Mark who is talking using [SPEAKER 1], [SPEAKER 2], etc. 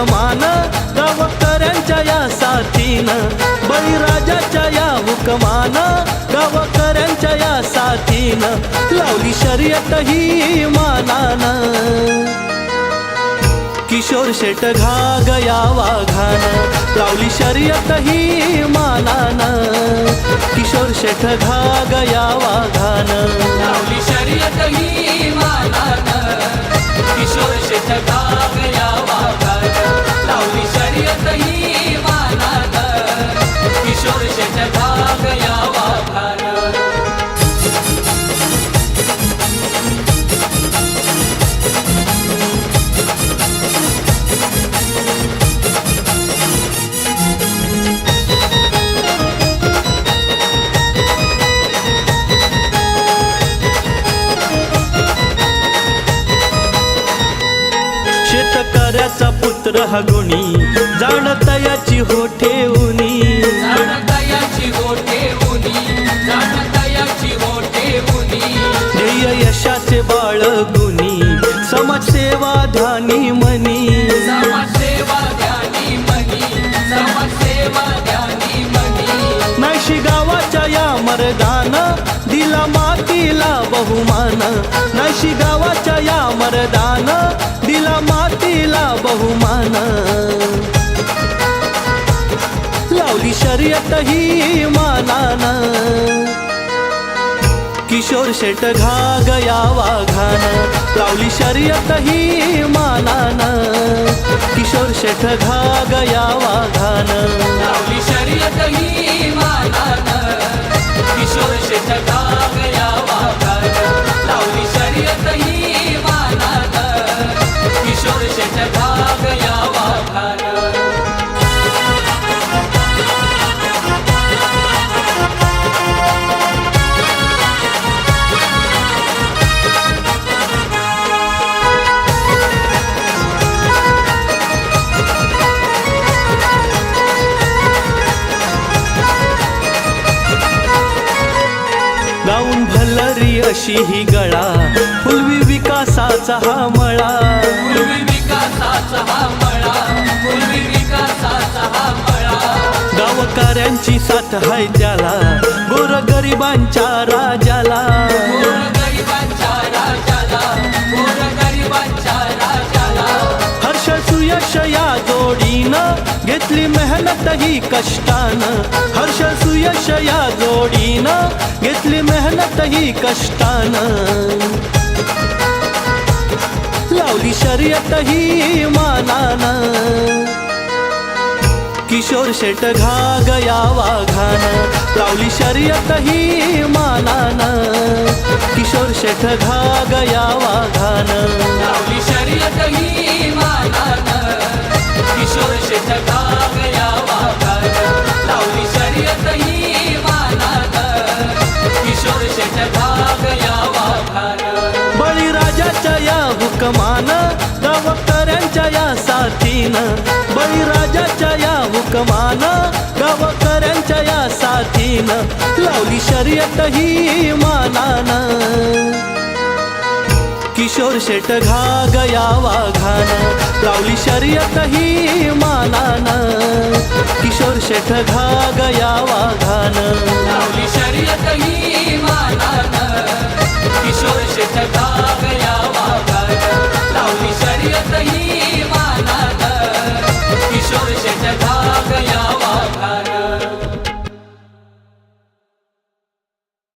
[SPEAKER 1] हुकमान गावकऱ्यांच्या या साथीनं बळीराजाच्या या हुकमान गावकऱ्यांच्या या साथीनं लावली शर्यत ही मानान. किशोर शेट घा गया वाघान लावली शर्यत ही मानान. किशोर शेठ घा उनी.
[SPEAKER 2] जाणतयाची गोठे उनी
[SPEAKER 1] ध्येय यशाचे बाळ गुणी समाजसेवा ध्यानी मनी नाशी गावाच्या या मर्दान दिला मातीला बहुमान. नाशी गावाच्या या मर्दान शर्यतही मानान. किशोर शेट घा गया वाघान. लावली शर्यतही मानान. किशोर शेठ घा गया वाघान.
[SPEAKER 2] लावली शर्यतही मानान. किशोर शेठ
[SPEAKER 1] अशी ही गळा फुलवी विकासाचा हा मळा.
[SPEAKER 2] पूर्वी विकासाचा हा मळा पूर्वी विकासाचा हा मळा.
[SPEAKER 1] गावकऱ्यांची साथ हाय त्याला राजाला.
[SPEAKER 2] गोरगरिबांच्या राजाला गोरगरिबांच्या राजाला.
[SPEAKER 1] हर्ष सुयश या जोडीनं घेतली मेहनत ही कष्टानं. हर्ष सुयश या जोडीनं घेतली कष्टानं. लावली शर्यतही मानानं. किशोर शेट घा गया वाघान. लावली शर्यतही मानानं. किशोर शेठ घा गया वाघान.
[SPEAKER 2] लावली
[SPEAKER 1] राजाच्या या हुकमान गावकऱ्यांच्या या साथीनं बळीराजाच्या या हुकमान गावकऱ्यांच्या या साथीनं लावली शर्यत ही मानानं. किशोर शेठ घा गया वाघान लावली शर्यत ही मानान. किशोर शेठ घा गया वाघान